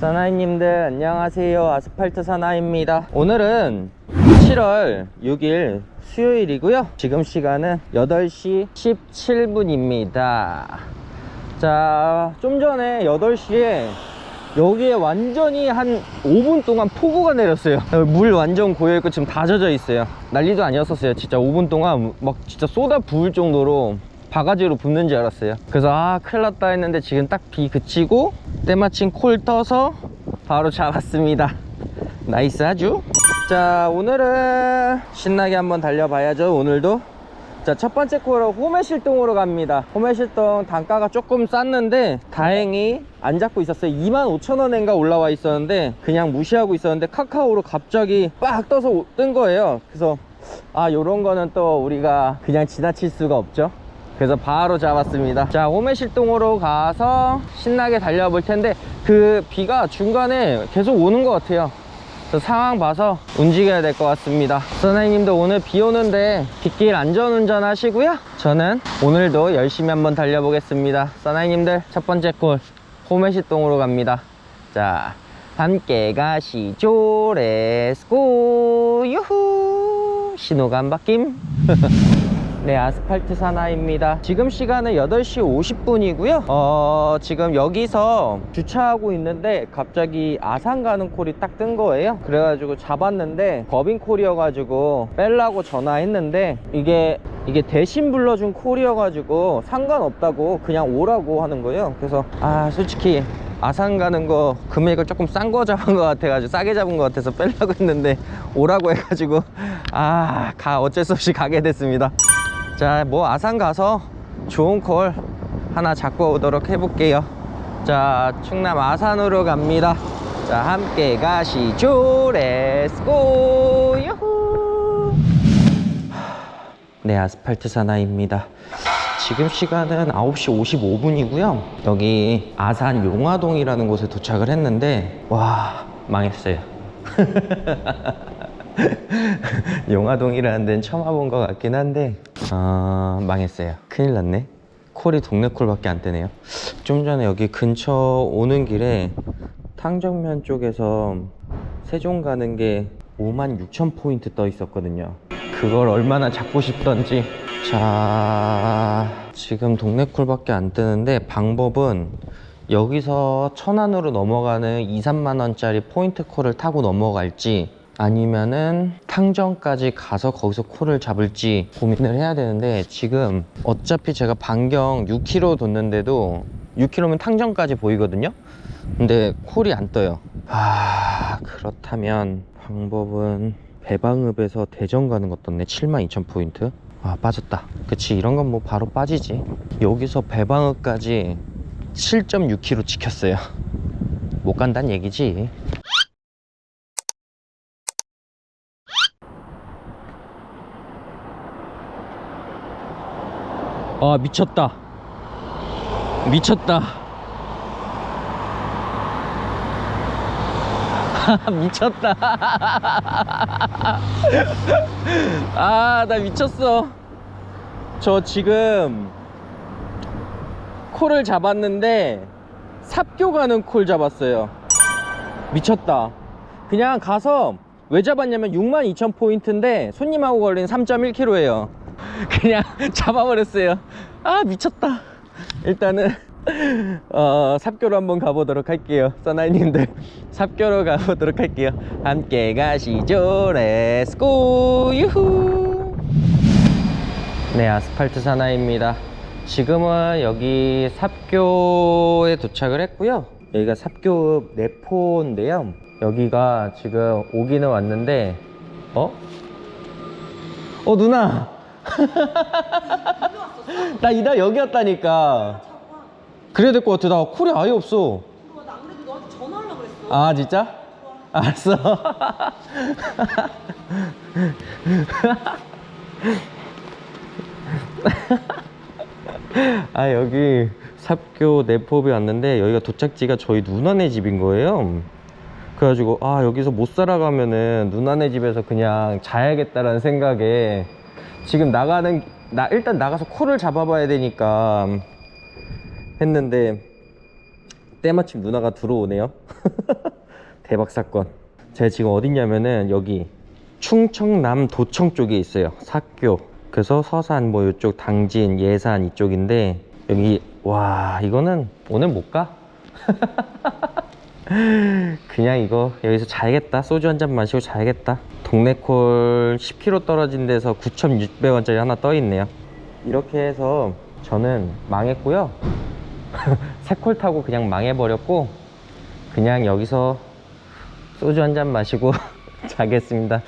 사나이님들 안녕하세요. 아스팔트 사나이입니다. 오늘은 7월 6일 수요일이고요. 지금 시간은 8시 17분입니다. 자 좀 전에 8시에 여기에 완전히 한 5분 동안 폭우가 내렸어요. 물 완전 고여있고 지금 다 젖어 있어요. 난리도 아니었었어요. 진짜 5분 동안 막 진짜 쏟아 부을 정도로 바가지로 붓는 줄 알았어요. 그래서 아 큰일 났다 했는데 지금 딱 비 그치고 때마침 콜 떠서 바로 잡았습니다. 나이스 하죠 자 오늘은 신나게 한번 달려봐야죠 오늘도 자 첫 번째 코로 호매실동으로 갑니다. 호매실동 단가가 조금 쌌는데 다행히 안 잡고 있었어요. 25,000원인가 올라와 있었는데 그냥 무시하고 있었는데 카카오로 갑자기 빡 떠서 뜬 거예요. 그래서 아 요런 거는 또 우리가 그냥 지나칠 수가 없죠. 그래서 바로 잡았습니다. 자 호매실동으로 가서 신나게 달려볼 텐데 그 비가 중간에 계속 오는 것 같아요 상황 봐서 움직여야 될 것 같습니다. 선생님도 오늘 비 오는데 빗길 안전운전 하시고요. 저는 오늘도 열심히 한번 달려보겠습니다. 사나이님들 첫 번째 골 호매실동으로 갑니다. 자 함께 가시죠. 렛츠고 유후. 신호가 안 바뀜 네, 아스팔트 사나입니다. 지금 시간은 8시 50분이고요. 어, 지금 여기서 주차하고 있는데 갑자기 아산 가는 콜이 딱 뜬 거예요. 그래가지고 잡았는데 법인 콜이어가지고 빼려고 전화했는데 이게 이게 대신 불러준 콜이어가지고 상관없다고 그냥 오라고 하는 거예요. 그래서 아 솔직히 아산 가는 거 금액을 조금 싼 거 잡은 것 같아가지고 싸게 잡은 것 같아서 빼려고 했는데 오라고 해가지고 아 가 어쩔 수 없이 가게 됐습니다. 자, 뭐 아산 가서 좋은 콜 하나 잡고 오도록 해볼게요. 자, 충남 아산으로 갑니다. 자, 함께 가시죠. 렛츠고! 유후! 네, 아스팔트 사나이입니다. 지금 시간은 9시 55분이고요. 여기 아산 용화동이라는 곳에 도착을 했는데, 와, 망했어요. 용화동이라는 데는 처음 와본 것 같긴 한데 아 망했어요. 큰일 났네. 콜이 동네 콜밖에 안 뜨네요. 좀 전에 여기 근처 오는 길에 탕정면 쪽에서 세종 가는 게 5만 6천 포인트 떠 있었거든요. 그걸 얼마나 잡고 싶던지. 자 지금 동네 콜밖에 안 뜨는데 방법은 여기서 천안으로 넘어가는 2, 3만 원짜리 포인트 콜을 타고 넘어갈지 아니면은 탕정까지 가서 거기서 콜을 잡을지 고민을 해야 되는데 지금 어차피 제가 반경 6km 뒀는데도 6km면 탕정까지 보이거든요? 근데 콜이 안 떠요. 아 그렇다면 방법은 배방읍에서 대전 가는 것 떴네. 72,000 포인트? 아 빠졌다. 그치 이런 건 뭐 바로 빠지지. 여기서 배방읍까지 7.6km 지켰어요. 못 간다는 얘기지 아 미쳤다. 미쳤다. 미쳤다. 아 나 미쳤어. 저 지금 콜을 잡았는데 삽교 가는 콜 잡았어요. 미쳤다. 그냥 가서 왜 잡았냐면 62,000포인트인데 손님하고 걸린 3.1km예요. 그냥 잡아버렸어요. 아 미쳤다. 일단은 어, 삽교로 한번 가보도록 할게요. 사나이님들 삽교로 가보도록 할게요. 함께 가시죠. 렛츠고 유후. 네 아스팔트 사나이입니다. 지금은 여기 삽교에 도착을 했고요 여기가 삽교읍 내포인데요 여기가 지금 오기는 왔는데 어? 어 누나 나 이다 여기였다니까 그래야 될 것 같아 나 콜이 아예 없어 나 안 그래도 너한테 전화하려고 그랬어. 아 진짜? 알았어 아 여기 삽교 내포비 왔는데 여기가 도착지가 저희 누나네 집인 거예요. 그래가지고 아 여기서 못 살아가면은 누나네 집에서 그냥 자야겠다라는 생각에 지금 나가는 나 일단 나가서 코를 잡아봐야 되니까 했는데 때마침 누나가 들어오네요. 대박 사건. 제가 지금 어딨냐면은 여기 충청남 도청 쪽에 있어요. 사교. 그래서 서산 뭐 이쪽 당진 예산 이쪽인데 여기 와 이거는 오늘 못 가? 그냥 이거 여기서 자야겠다. 소주 한 잔 마시고 자야겠다. 동네콜 10km 떨어진 데서 9,600원짜리 하나 떠 있네요. 이렇게 해서 저는 망했고요. 새콜 타고 그냥 망해버렸고 그냥 여기서 소주 한 잔 마시고 자겠습니다